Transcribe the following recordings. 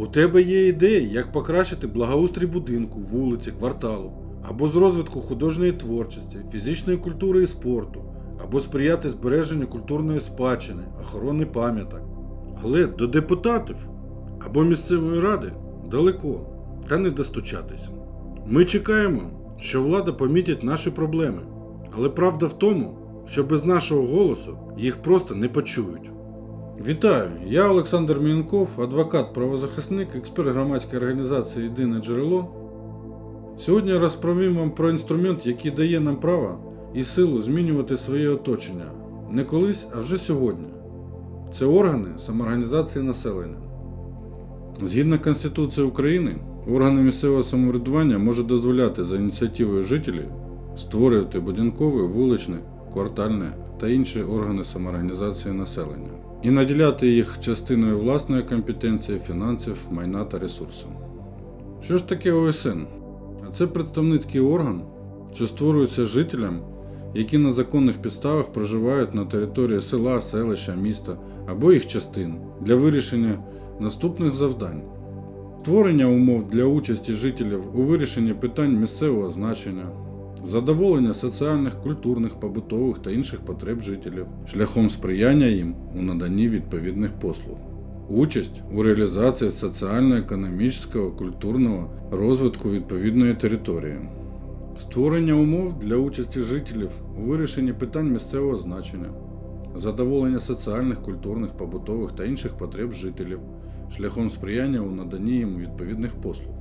У тебе є ідеї, як покращити благоустрій будинку, вулиці, кварталу, або з розвитку художньої творчості, фізичної культури і спорту, або сприяти збереженню культурної спадщини, охорони пам'яток. Але до депутатів або місцевої ради далеко, та не достучатись. Ми чекаємо, що влада помітить наші проблеми, але правда в тому, що без нашого голосу їх просто не почують. Вітаю! Я Олександр Мінков, адвокат, правозахисник, експерт громадської організації Єдине джерело. Сьогодні розповім вам про інструмент, який дає нам право і силу змінювати своє оточення не колись, а вже сьогодні. Це органи самоорганізації населення. Згідно Конституції України, органи місцевого самоврядування можуть дозволяти за ініціативою жителів створювати будинкові, вуличні, квартальні та інші органи самоорганізації населення і наділяти їх частиною власної компетенції, фінансів, майна та ресурсів. Що ж таке ОСН? А це представницький орган, що створюється жителям, які на законних підставах проживають на території села, селища, міста або їх частин для вирішення наступних завдань. Створення умов для участі жителів у вирішенні питань місцевого значення, задоволення соціальних, культурних, побутових та інших потреб жителів, шляхом сприяння їм у наданні відповідних послуг, участь у реалізації соціально-економічного, культурного розвитку відповідної території, створення умов для участі жителів у вирішенні питань місцевого значення, задоволення соціальних, культурних, побутових та інших потреб жителів. Шляхом сприяння у наданні їм відповідних послуг,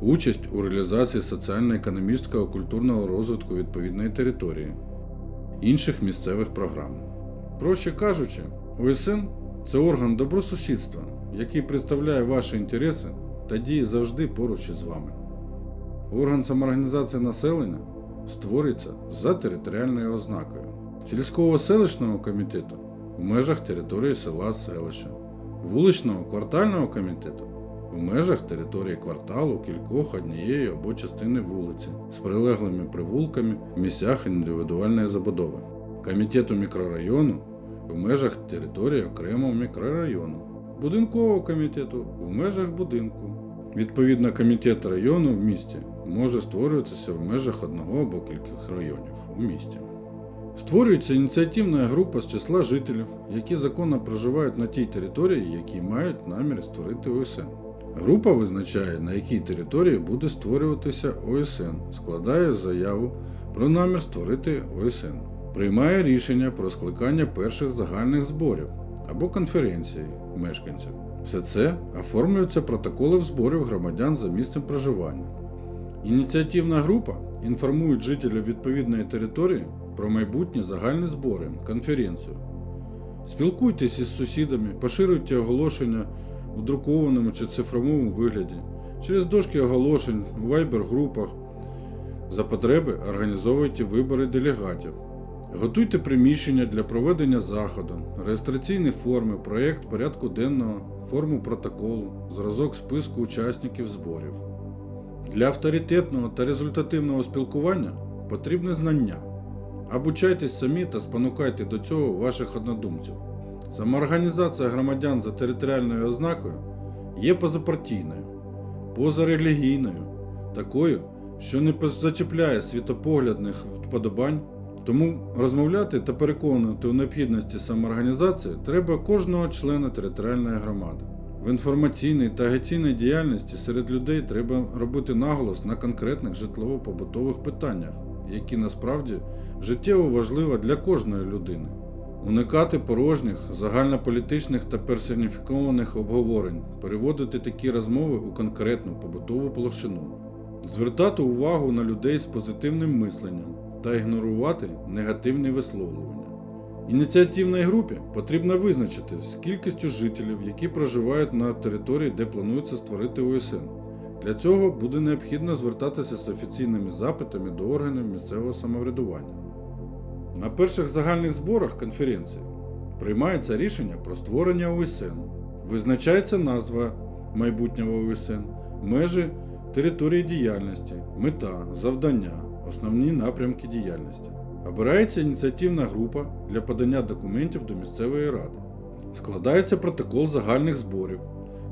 участь у реалізації соціально-економічного культурного розвитку відповідної території, інших місцевих програм. Проще кажучи, ОСН це орган добросусідства, який представляє ваші інтереси та діє завжди поруч із вами. Орган самоорганізації населення створюється за територіальною ознакою сільського селищного комітету в межах території села селища, вуличного квартального комітету в межах території кварталу, кількох однієї або частини вулиці з прилеглими привулками в місцях індивідуальної забудови, комітету мікрорайону в межах території окремого мікрорайону, будинкового комітету в межах будинку. Відповідно, комітет району в місті може створюватися в межах одного або кількох районів у місті. Створюється ініціативна група з числа жителів, які законно проживають на тій території, які мають намір створити ОСН. Група визначає, на якій території буде створюватися ОСН, складає заяву про намір створити ОСН, приймає рішення про скликання перших загальних зборів або конференції мешканців. Все це оформлюються протоколи зборів громадян за місцем проживання. Ініціативна група інформує жителів відповідної території про майбутні загальні збори, конференцію. Спілкуйтесь із сусідами, поширюйте оголошення у друкованому чи цифровому вигляді, через дошки оголошень у вайбер-групах. За потреби організовуйте вибори делегатів. Готуйте приміщення для проведення заходу, реєстраційні форми, проєкт порядку денного, форму протоколу, зразок списку учасників зборів. Для авторитетного та результативного спілкування потрібне знання. Обучайтесь самі та спонукайте до цього ваших однодумців. Самоорганізація громадян за територіальною ознакою є позапартійною, позарелігійною, такою, що не зачіпляє світопоглядних вподобань. Тому розмовляти та переконувати у необхідності самоорганізації треба кожного члена територіальної громади. В інформаційній та агітаційній діяльності серед людей треба робити наголос на конкретних житлово-побутових питаннях, які насправді життєво важливі для кожної людини. Уникати порожніх, загальнополітичних та персоніфікованих обговорень, переводити такі розмови у конкретну побутову площину, звертати увагу на людей з позитивним мисленням та ігнорувати негативні висловлювання. Ініціативній групі потрібно визначити з кількістю жителів, які проживають на території, де планується створити ОСН. Для цього буде необхідно звертатися з офіційними запитами до органів місцевого самоврядування. На перших загальних зборах конференції приймається рішення про створення ОСН, визначається назва майбутнього ОСН, межі території діяльності, мета, завдання, основні напрямки діяльності. Обирається ініціативна група для подання документів до місцевої ради. Складається протокол загальних зборів,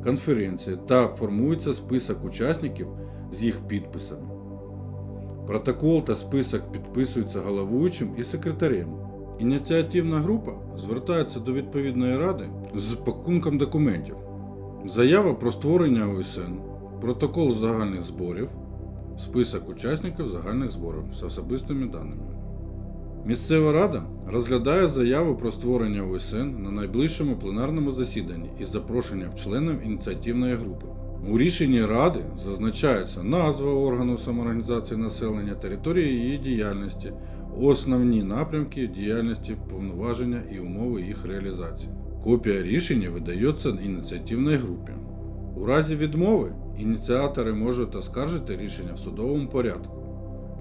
конференції та формується список учасників з їх підписами. Протокол та список підписуються головуючим і секретарем. Ініціативна група звертається до відповідної ради з пакунком документів. Заява про створення ОСН, протокол загальних зборів, список учасників загальних зборів з особистими даними. Місцева рада розглядає заяву про створення ОСН на найближчому пленарному засіданні із запрошенням членів ініціативної групи. У рішенні ради зазначається назва органу самоорганізації населення, територія її діяльності, основні напрямки діяльності, повноваження і умови їх реалізації. Копія рішення видається ініціативній групі. У разі відмови ініціатори можуть оскаржити рішення в судовому порядку.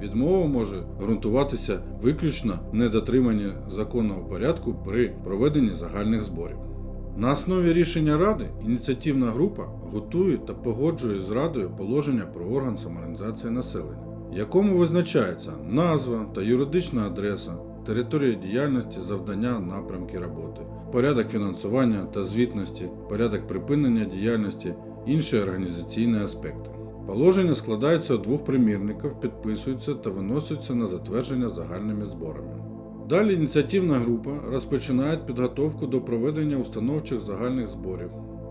Відмова може ґрунтуватися виключно в недотриманні законного порядку при проведенні загальних зборів. На основі рішення Ради ініціативна група готує та погоджує з Радою положення про орган самоорганізації населення, якому визначається назва та юридична адреса, територія діяльності, завдання, напрямки роботи, порядок фінансування та звітності, порядок припинення діяльності, інші організаційні аспекти. Положення складається у двох примірників, підписуються та виносяться на затвердження загальними зборами. Далі ініціативна група розпочинає підготовку до проведення установчих загальних зборів.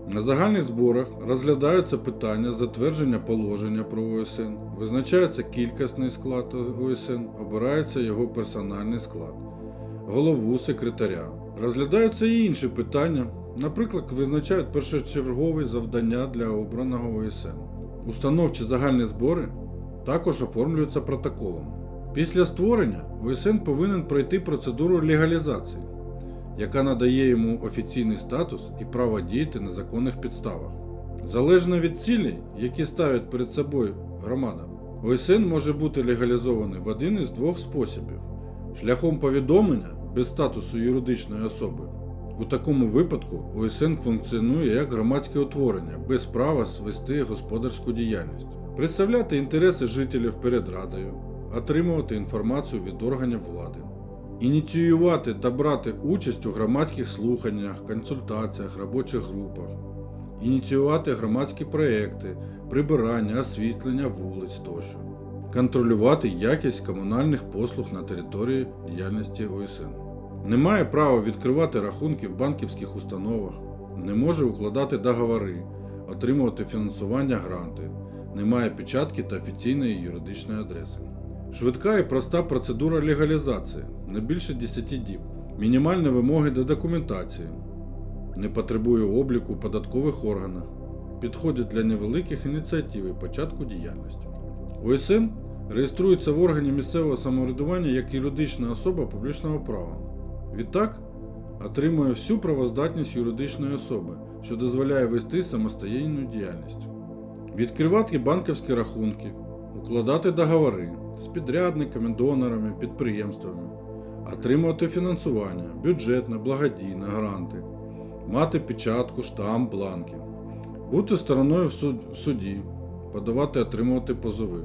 На загальних зборах розглядаються питання затвердження положення про ОСН, визначається кількісний склад ОСН, обирається його персональний склад, голову секретаря. Розглядаються і інші питання, наприклад, визначають першочергові завдання для обраного ОСН. Установчі загальні збори також оформлюються протоколом. Після створення ОСН повинен пройти процедуру легалізації, яка надає йому офіційний статус і право діяти на законних підставах. Залежно від цілей, які ставить перед собою громада, ОСН може бути легалізований в один із двох способів: шляхом повідомлення без статусу юридичної особи. У такому випадку ОСН функціонує як громадське утворення без права свести господарську діяльність, представляти інтереси жителів перед радою, отримувати інформацію від органів влади, ініціювати та брати участь у громадських слуханнях, консультаціях, робочих групах, ініціювати громадські проекти, прибирання, освітлення вулиць тощо, контролювати якість комунальних послуг на території діяльності ОСН. Не має права відкривати рахунки в банківських установах, не може укладати договори, отримувати фінансування гранти, не має печатки та офіційної юридичної адреси. Швидка і проста процедура легалізації. Не більше 10 діб, мінімальні вимоги до документації, не потребує обліку в податкових органах, підходить для невеликих ініціатив і початку діяльності. ОСН реєструється в органі місцевого самоврядування як юридична особа публічного права. Відтак, отримує всю правоздатність юридичної особи, що дозволяє вести самостійну діяльність, відкривати банківські рахунки, укладати договори з підрядниками, донорами, підприємствами, отримувати фінансування, бюджетне, благодійне, гранти, мати печатку, штамп, бланки, бути стороною в суді, подавати, отримувати позови,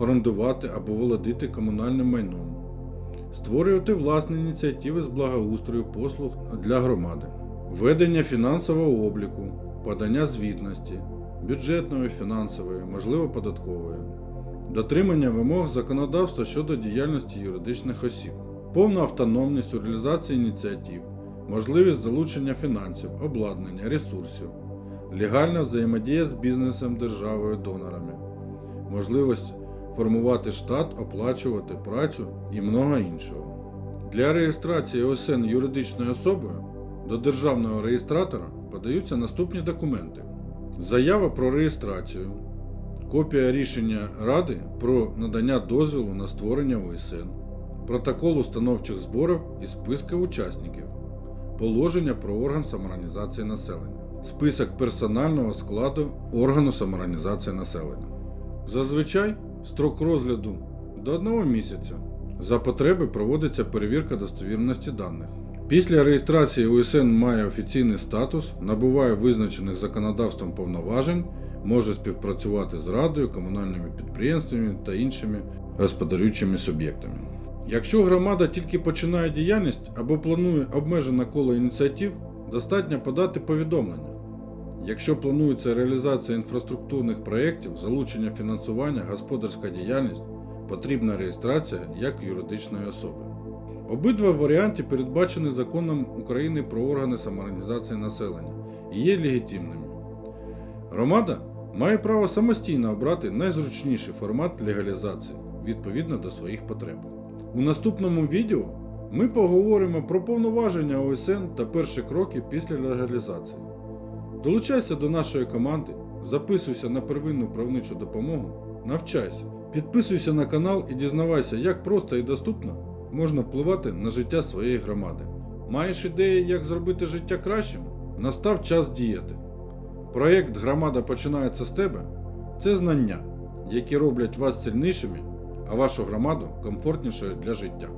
орендувати або володіти комунальним майном. Створювати власні ініціативи з благоустрою послуг для громади, ведення фінансового обліку, подання звітності, бюджетної, фінансової, можливо податкової, дотримання вимог законодавства щодо діяльності юридичних осіб, повна автономність у реалізації ініціатив, можливість залучення фінансів, обладнання, ресурсів, легальна взаємодія з бізнесом, державою, донорами, можливість формувати штат, оплачувати працю і много іншого. Для реєстрації ОСН юридичною особою до державного реєстратора подаються наступні документи: заява про реєстрацію, копія рішення Ради про надання дозволу на створення ОСН, протокол установчих зборів і списка учасників, положення про орган самоорганізації населення, список персонального складу органу самоорганізації населення. Зазвичай строк розгляду до одного місяця. За потреби проводиться перевірка достовірності даних. Після реєстрації УСН має офіційний статус, набуває визначених законодавством повноважень, може співпрацювати з радою, комунальними підприємствами та іншими господарюючими суб'єктами. Якщо громада тільки починає діяльність або планує обмежене коло ініціатив, достатньо подати повідомлення. Якщо планується реалізація інфраструктурних проєктів, залучення фінансування, господарська діяльність, потрібна реєстрація як юридичної особи. Обидва варіанти передбачені законом України про органи самоорганізації населення і є легітимними. Громада має право самостійно обрати найзручніший формат легалізації відповідно до своїх потреб. У наступному відео ми поговоримо про повноваження ОСН та перші кроки після легалізації. Долучайся до нашої команди, записуйся на первинну правничу допомогу, навчайся, підписуйся на канал і дізнавайся, як просто і доступно можна впливати на життя своєї громади. Маєш ідеї, як зробити життя кращим? Настав час діяти. Проєкт Громада починається з тебе це знання, які роблять вас сильнішими, а вашу громаду комфортнішою для життя.